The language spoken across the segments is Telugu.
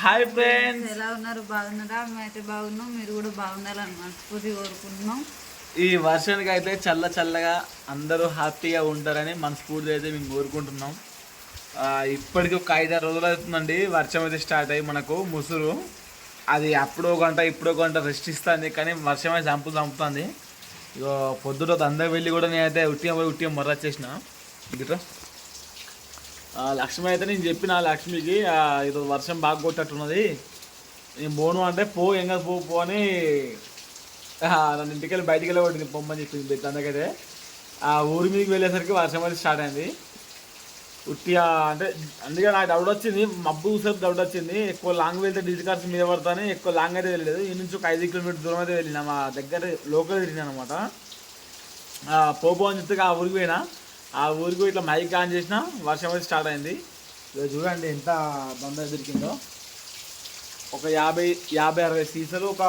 హాయ్ ఫ్రెండ్స్ ఎలా ఉన్నారు? బాగున్నారా? మేమైతే బాగున్నాం. మీరు కూడా బాగుండాలని మనస్ఫూర్తి కోరుకుంటున్నాం. ఈ వర్షానికి అయితే చల్ల చల్లగా అందరూ హ్యాపీగా ఉంటారని మనస్ఫూర్తి అయితే మేము కోరుకుంటున్నాం. ఇప్పటికి ఒక ఐదారు రోజులు అవుతుందండి. వర్షం అయితే స్టార్ట్ అయ్యి మనకు ముసురు. అది అప్పుడో గంట ఇప్పుడో గంట రెస్ట్ ఇస్తుంది. కానీ వర్షం అయితే చంపు చంపుతుంది. ఇగో పొద్దుట దందకు వెళ్ళి కూడా నేనైతే ఉట్టిగా పోయి ఉట్టిగా మొర్ర వచ్చేసిన గిట్రా ఆ, లక్ష్మి అయితే నేను చెప్పిన లక్ష్మికి ఇది వర్షం బాగా కొట్టట్టున్నది. నేను పోను అంటే పో ఏం కాదు పో పో అని నన్ను ఇంటికి వెళ్ళి బయటికి వెళ్ళి పొమ్మని చెప్పింది అందుకైతే ఆ ఊరి మీదకి వెళ్ళేసరికి వర్షం అనేది స్టార్ట్ అయింది. ఉట్టిగా అంటే అందుకే నాకు డౌట్ వచ్చింది మబ్బు చూసేపు డౌట్ వచ్చింది. ఎక్కువ లాంగ్ వెళ్తే డీజిల్ కార్స్ మీద పడతానే ఎక్కువ లాంగ్ అయితే వెళ్ళలేదు ఈ నుంచి ఒక ఐదు కిలోమీటర్ దూరం అయితే వెళ్ళినా మా దగ్గర లోకల్ తిరిగినా అనమాట పోపో అని చెప్తే ఆ ఊరికి పోయినా. ఆ ఊరికి ఇట్లా మైక్ ఆన్ చేసిన వర్షం అయితే స్టార్ట్ అయింది. ఇక చూడండి ఎంత బంద దొరికిందో ఒక యాభై యాభై అరవై సీసాలు ఒక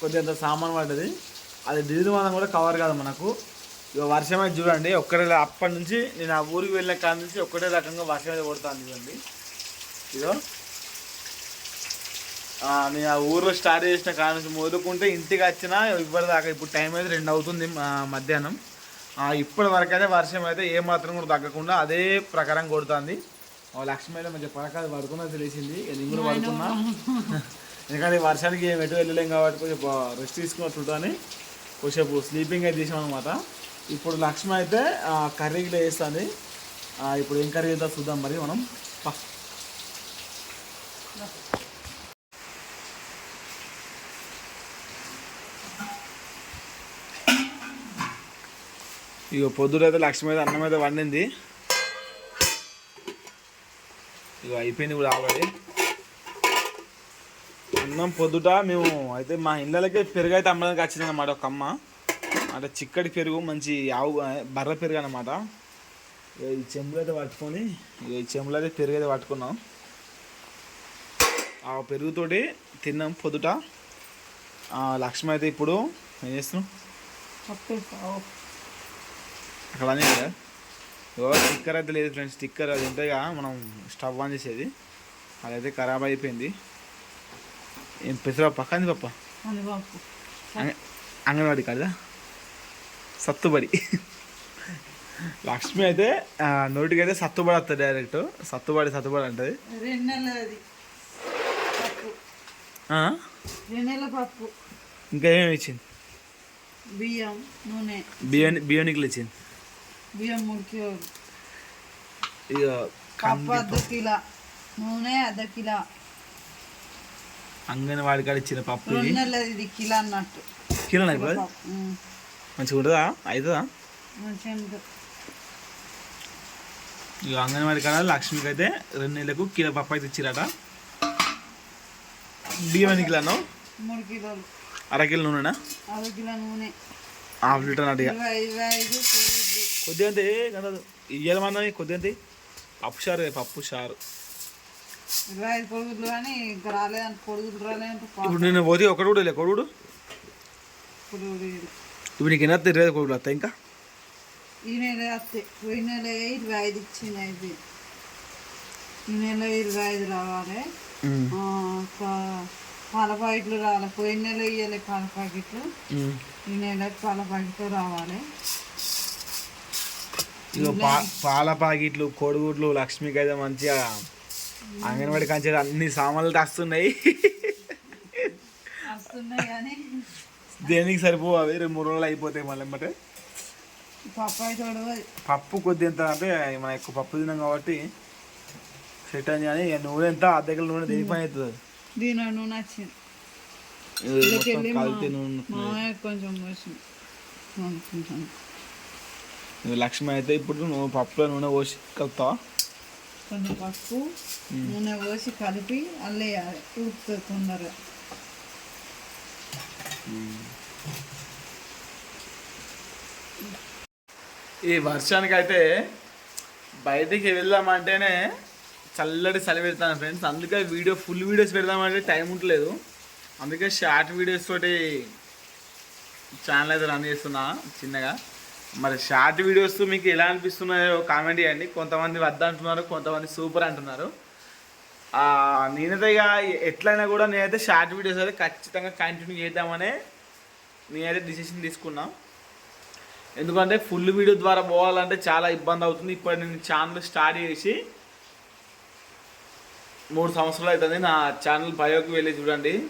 కొద్దిగా సామాన్ పడ్డది. అది డీజిల్ మనం కూడా కవర్ కాదు మనకు. ఇక వర్షం అయితే చూడండి ఒక్కటే అప్పటి నుంచి నేను ఆ ఊరికి వెళ్ళిన కాడ నుంచి ఒక్కటే రకంగా వర్షం అయితే కొడుతుంది చూడండి. ఇదో నేను ఆ ఊర్లో స్టార్ట్ చేసిన కాడ నుంచి మొదలుకుంటే ఇంటికి వచ్చినా ఇప్పటిదాకా ఇప్పుడు టైం అయితే రెండు అవుతుంది మధ్యాహ్నం. ఇప్పటి వరకు అయితే వర్షం అయితే ఏ మాత్రం కూడా తగ్గకుండా అదే ప్రకారం కొడుతుంది. ఆ లక్ష్మి అయితే మంచిగా పడకాదు పడుకున్నా తెలిసింది. నేను కూడా పడుకున్నా. ఎందుకంటే వర్షానికి ఏం ఎటు వెళ్ళలేం కాబట్టి కొంచెం రెస్ట్ తీసుకున్నట్టుంటని కొంచెంసేపు స్లీపింగ్ అయితే చేసాం అనమాట ఇప్పుడు లక్ష్మి అయితే కర్రీకి వేస్తుంది ఇప్పుడు ఏం కర్రీ చేద్దాం చూద్దాం మరి మనం. ఇక పొద్దునైతే లక్ష్మి అయితే అన్నం అయితే వండింది. ఇక అయిపోయింది కూడా ఆల్రెడీ. అన్నం పొద్దుట మేము అయితే మా ఇళ్ళకి పెరుగు అయితే అమ్మడానికి వచ్చింది అనమాట ఒక అమ్మ. అంటే చిక్కటి పెరుగు మంచి ఆవు బర్ర పెరుగు అనమాట ఈ చెంబులు అయితే పట్టుకొని ఇక ఈ చెంబులు అయితే పెరుగు అయితే పట్టుకున్నాం. ఆ పెరుగుతోటి తిన్నాం పొద్దుట. లక్ష్మి అయితే ఇప్పుడు ఏం చేస్తున్నాం అక్కడ అనే కదా. ఇగో స్టిక్కర్ అయితే లేదు ఫ్రెండ్స్. స్టిక్కర్ అది ఉంటాయిగా మనం స్టవ్ ఆన్ చేసేది. అదైతే ఖరాబ్ అయిపోయింది. ఏం పెసరా పక్కంది పప్ప కందిపప్పు అంగ- అంగన్వాడి కదా సత్తుబడి. లక్ష్మి అయితే నోటికి అయితే సత్తుబడి వస్తుంది డైరెక్ట్. సత్తుబడి సత్తుబడి అంటది. పప్పు. పప్పు. ఇంకా ఏమేమి ఇచ్చింది? బియ్యం నూనె. బియ్యాని బియ్యానికి ఇచ్చింది? బియ్యం మూడు కిలోలు ఇక పప్పు అర్ధ కిలో నూనె అర్ధ కిలో అంగన్వాడి కాడ ఇచ్చిన పప్పు ఇది రెండు నెలలది ఇది కిలో అన్నట్టు కిలో ఇప్పుడు పప్పు. ఉమ్. మంచిగా ఉంటుందా అవుతుందా మంచిగా ఉంటుంది. ఇక అంగన్వాడి కాడ లక్ష్మికి అయితే రెండు నెలలకు కిలో పప్పు అయితే ఇచ్చిరట బియ్యం ఎన్ని కిలో అన్నావు మూడు కిలోలు అరకిలో నూనెనా అర కిలో నూనె హాఫ్ లీటర్ అన్నట్టుగా కొద్దిగా అంతే కదా ఇయ్యాలి మన కొద్దిగా అంతే పప్పు చారు పప్పు ఇరవై ఐదు కొడుగులు కానీ ఇంకా రాలేదంటే కొడుగులు రాలేదంటే పాపం ఇప్పుడు నేను పోతే ఒకటి కూడా లే కొడుగులు లేదు. ఇప్పుడు నీకు ఎన్న ఇరవై కొడుడు వస్తాయి ఇంకా? ఈ నెల వస్తే పోయిన నెల ఇరవై ఐదు ఇచ్చింది అయితే. ఈ నెల ఇరవై ఐదు రావాలి. పాల ప్యాకెట్లు రావాలి పోయిన నెల ఇవ్వాలి పాల ప్యాకెట్లు. ఈ నెల పాల ప్యాకెట్లు రావాలి. ఇక పా పాల ప్యాకెట్లు కోడిగుడ్లు లక్ష్మికి అయితే మంచిగా అంగన్వాడి కంచె అన్ని సామాన్లు తెస్తున్నాయి. దేనికి సరిపో అవి? రెండు మూడు రోజులు అయిపోతాయి మళ్ళీ తోడు పప్పు కొద్ది ఎంత అంటే మనం ఎక్కువ పప్పు తిన్నాం కాబట్టి సెట్ అయింది కానీ నూనె ఎంత? అర్ధ కిలో నూనె దేని పని అవుతుంది? దీని నూనె వచ్చింది. కొంచెం లక్ష్మి అయితే ఇప్పుడు నువ్వు పప్పులో నూనె పోసి కలుపుతావా? కొంచెం పసుపు నూనె పోసి కలిపి అల్లేయాలి ఉడుకుతుంది తొందరగా. ఈ వర్షానికి అయితే బయటికి వెళ్దామంటేనే చల్లటి చలి పెడతాను ఫ్రెండ్స్. అందుకే వీడియో ఫుల్ వీడియోస్ పెడదామంటే టైం ఉండలేదు అందుకే షార్ట్ వీడియోస్ తోటి ఛానల్ అయితే రన్ చేస్తున్నా చిన్నగా. మరి షార్ట్ వీడియోస్ మీకు ఎలా అనిపిస్తున్నాయో కామెంట్ చేయండి. కొంతమంది వద్ద అంటున్నారు కొంతమంది సూపర్ అంటున్నారు. నేనైతే ఇక ఎట్లయినా కూడా నేనైతే షార్ట్ వీడియోస్ అయితే ఖచ్చితంగా కంటిన్యూ చేద్దామనే నేనైతే డిసిషన్ తీసుకున్నా. ఎందుకంటే ఫుల్ వీడియో ద్వారా పోవాలంటే చాలా ఇబ్బంది అవుతుంది. ఇప్పుడు నేను ఛానల్ స్టార్ట్ చేసి మూడు సంవత్సరాలు అవుతుంది నా ఛానల్ బయోకి వెళ్ళి చూడండి.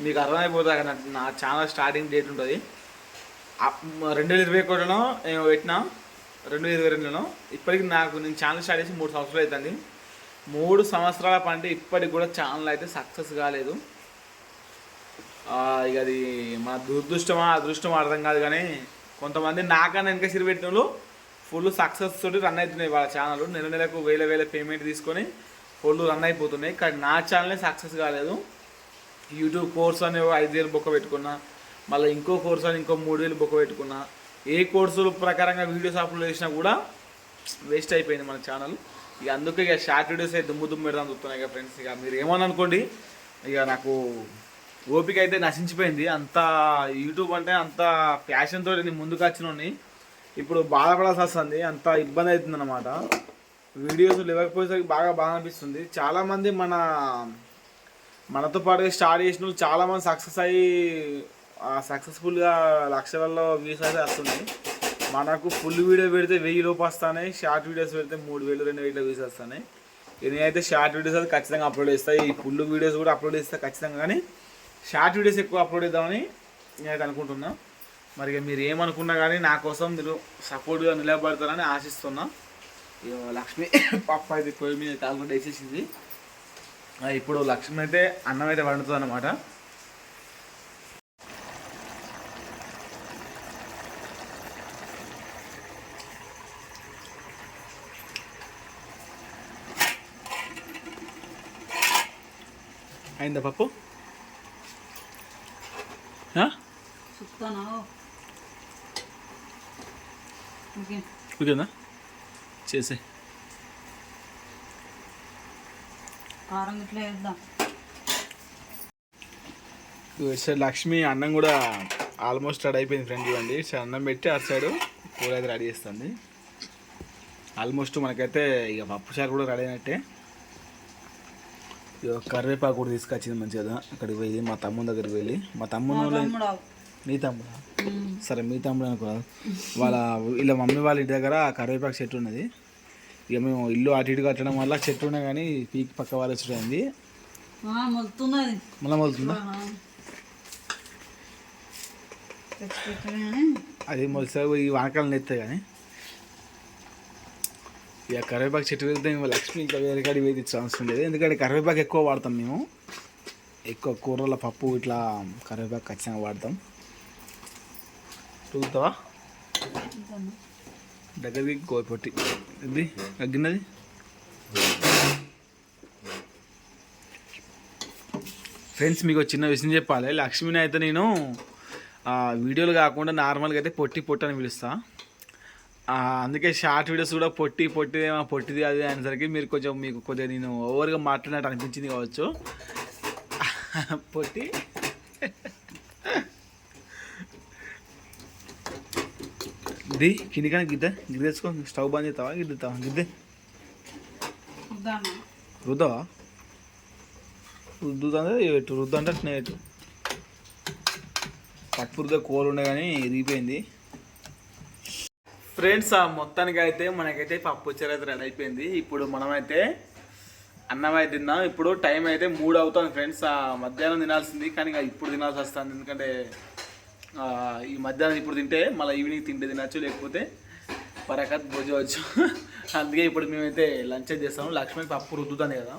మీకు అర్థమైపోతుంది అక్కడ నా- ఛానల్ స్టార్టింగ్ డేట్ ఉంటుంది. రెండు వేల ఇరవై ఒకటిలో నేను పెట్టిన? రెండు వేల ఇరవై రెండులో ఇప్పటికి నాకు నేను ఛానల్ స్టార్ట్ చేసి మూడు సంవత్సరాలు అవుతుంది మూడు సంవత్సరాల పంటే ఇప్పటికి కూడా ఛానల్ అయితే సక్సెస్ కాలేదు. ఇక అది మా దురదృష్టమా అదృష్టమా అర్థం కాదు కానీ కొంతమంది నాకన్నా వెనక సిరి పెట్టిన వాళ్ళు ఫుల్ సక్సెస్ తోటి రన్ అవుతున్నాయి వాళ్ళ ఛానల్. నెల నెలకు వేల వేల పేమెంట్ తీసుకొని ఫుల్ రన్ అయిపోతున్నాయి. కానీ నా ఛానలే సక్సెస్ కాలేదు. యూట్యూబ్ కోర్స్ అనే ఐదు వేలు బొక్క పెట్టుకున్నా. మళ్ళీ ఇంకో కోర్స్ అని ఇంకో మూడు వేలు బొక్క పెట్టుకున్నా ఏ కోర్సుల ప్రకారంగా వీడియోస్ అప్లోడ్ చేసినా కూడా వేస్ట్ అయిపోయింది మన ఛానల్ ఇక అందుకే ఇక షార్ట్ వీడియోస్ అయితే దుమ్ము దుమ్ము పెడదాం చూస్తున్నాయి ఇక ఫ్రెండ్స్ ఇక మీరు ఏమని అనుకోండి ఇక నాకు ఓపిక అయితే నశించిపోయింది. అంత యూట్యూబ్ అంటే అంత ప్యాషన్తో నేను ముందుకు వచ్చినోని ఇప్పుడు బాధపడాల్సి వస్తుంది అంత ఇబ్బంది అవుతుంది అనమాట వీడియోస్ లేకపోయేసరికి బాగా బాగా అనిపిస్తుంది. చాలామంది మన మనతో పాటుగా స్టార్ట్ చేసిన వాళ్ళు చాలామంది సక్సెస్ అయ్యి సక్సెస్ఫుల్గా లక్షలలో వ్యూస్ అయితే వస్తున్నాయి. మనకు ఫుల్ వీడియో పెడితే వెయ్యి లోపు వస్తాయి షార్ట్ వీడియోస్ పెడితే మూడు వేలు రెండు వేల వ్యూస్ వస్తున్నాయి నేనైతే షార్ట్ వీడియోస్ అయితే ఖచ్చితంగా అప్లోడ్ చేస్తాయి ఈ ఫుల్ వీడియోస్ కూడా అప్లోడ్ చేస్తా ఖచ్చితంగా కానీ షార్ట్ వీడియోస్ ఎక్కువ అప్లోడ్ చేద్దామని నేనైతే అనుకుంటున్నా. మరి ఇక మీరు ఏమనుకున్నా కానీ నా కోసం మీరు సపోర్ట్గా నిలబడతారని ఆశిస్తున్నా. లక్ష్మి పప్ప అయితే పొయ్యి మీద కాకుండా వేసేసింది. ఇప్పుడు లక్ష్మి అయితే అన్నం అయితే వండుతుంది అనమాట అయిందా పప్పు? ఓకేనా? చేసే కారం ఇట్లా వేద్దాం. ఇటు సైడ్ లక్ష్మి అన్నం కూడా ఆల్మోస్ట్ రెడీ అయిపోయింది ఫ్రెండ్ ఇవ్వండి ఇటు సైడ్ అన్నం పెట్టి అటు సైడ్ కూర అయితే రెడీ చేస్తుంది. ఆల్మోస్ట్ మనకైతే ఇక పప్పు చారు కూడా రెడీ అయినట్టే. కరివేపాకు కూడా తీసుకొచ్చింది మంచిగా అక్కడికి వెళ్ళి మా తమ్ముని దగ్గరికి వెళ్ళి మా తమ్ముని మీ తమ్ముడా? సరే మీ తమ్ముడు అనుకోరాదు వాళ్ళ వీళ్ళ మమ్మీ వాళ్ళ ఇంటి దగ్గర కరివేపాకు చెట్టు ఉన్నది. ఇక మేము ఇల్లు అటు ఇటు కట్టడం వల్ల చెట్టు ఉన్నా కానీ పీక్ పక్క వాళ్ళు వచ్చింది మళ్ళీ మొలుతుందా? అది మొలిసా ఈ వానకాలం ఎత్తాయి కానీ. ఇక కరివేపాకు చెట్టు వెళ్తే మేము లక్ష్మి ఇంకా వేరే కాడి వేది అవసరం ఉండేది. ఎందుకంటే కరివేపాకు ఎక్కువ వాడతాం మేము. ఎక్కువ కూరల పప్పు ఇట్లా కరివేపాకు ఖచ్చితంగా వాడతాం. చూస్తావా దగ్గరికి కోయపొట్టి ఇది తగ్గినది ఫ్రెండ్స్ మీకు చిన్న విషయం చెప్పాలి. లక్ష్మిని అయితే నేను వీడియోలు కాకుండా నార్మల్గా అయితే పొట్టి పొట్టి అని పిలుస్తాను అందుకే షార్ట్ వీడియోస్ కూడా పొట్టి పొట్టి పొట్టిది అది అనేసరికి మీరు కొంచెం మీకు కొద్దిగా నేను ఓవర్గా మాట్లాడినట్టు అనిపించింది కావచ్చు. పొట్టి. ఇది కిందికైనా గిద్ద. గిద్ద తెచ్చుకో. స్టవ్ బంద్ చేస్తావా? గిద్దుతావా? గిద్దే. రుద్దవా? ఎటు రుద్దు అంటే పప్పు రుద్ద కూర ఉండే కానీ ఇరిగిపోయింది ఫ్రెండ్స్ ఆ మొత్తానికి అయితే మనకైతే పప్పు చారు అయితే రెడీ అయిపోయింది. ఇప్పుడు మనమైతే అన్నం అయితే తిన్నాం ఇప్పుడు టైం అయితే మూడు అవుతుంది ఫ్రెండ్స్. ఆ మధ్యాహ్నం తినాల్సింది కానీ ఇప్పుడు తినాల్సి వస్తుంది. ఎందుకంటే ఈ మధ్యాహ్నం ఇప్పుడు తింటే మళ్ళీ ఈవినింగ్ తింటే తినచ్చు లేకపోతే పరకత్ భోజవచ్చు అందుకే ఇప్పుడు మేమైతే లంచ్ అయితే చేస్తాము లక్ష్మి పప్పు రుద్దుతానే కదా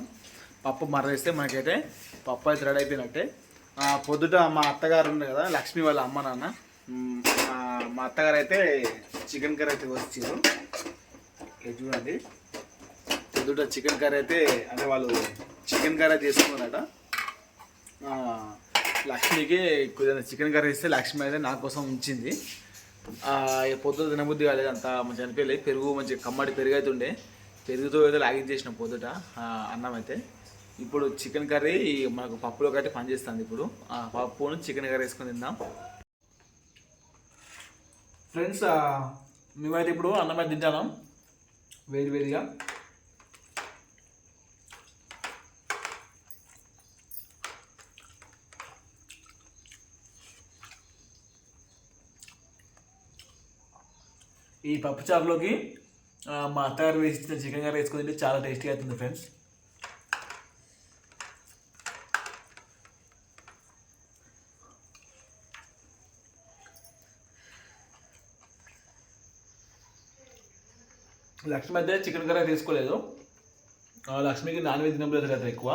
పప్పు మర్రేస్తే మనకైతే పప్పు అయితే రెడీ అయిపోయినట్టే. పొద్దుట మా అత్తగారు ఉంది కదా లక్ష్మి వాళ్ళ అమ్మ నాన్న. మా- అత్తగారు అయితే చికెన్ కర్రీ అయితే వచ్చారు ఇది చూడండి. పొద్దుట చికెన్ కర్రీ అయితే అంటే వాళ్ళు చికెన్ కర్రీ చేసుకున్నారట. లక్ష్మికి కొద్దిగా చికెన్ కర్రీ ఇస్తే లక్ష్మి అయితే నా కోసం ఉంచింది. ఇక పొద్దున తినబుద్ధి కాలేదు. అంత మంచి అనిపించలేదు. పెరుగు మంచి కమ్మడి పెరుగు అయితే ఉండే. పెరుగుతో అయితే లాగించేసిన పొద్దుట అన్నం అయితే. ఇప్పుడు చికెన్ కర్రీ మనకు పప్పులోకి అయితే పనిచేస్తుంది ఇప్పుడు. పప్పును చికెన్ కర్రీ వేసుకొని తిందాం. ఫ్రెండ్స్ మేమైతే ఇప్పుడు అన్నం అయితే తింటాం వేడి వేడిగా. ఈ పప్పుచారులోకి మా అత్తగారు వేసి చికెన్ గారు వేసుకుని చాలా టేస్టీగా అవుతుంది ఫ్రెండ్స్. లక్ష్మి అయితే చికెన్ కర్రీ తీసుకోలేదు. లక్ష్మికి నాన్ వెజ్ తినలేదు కదా ఎక్కువ.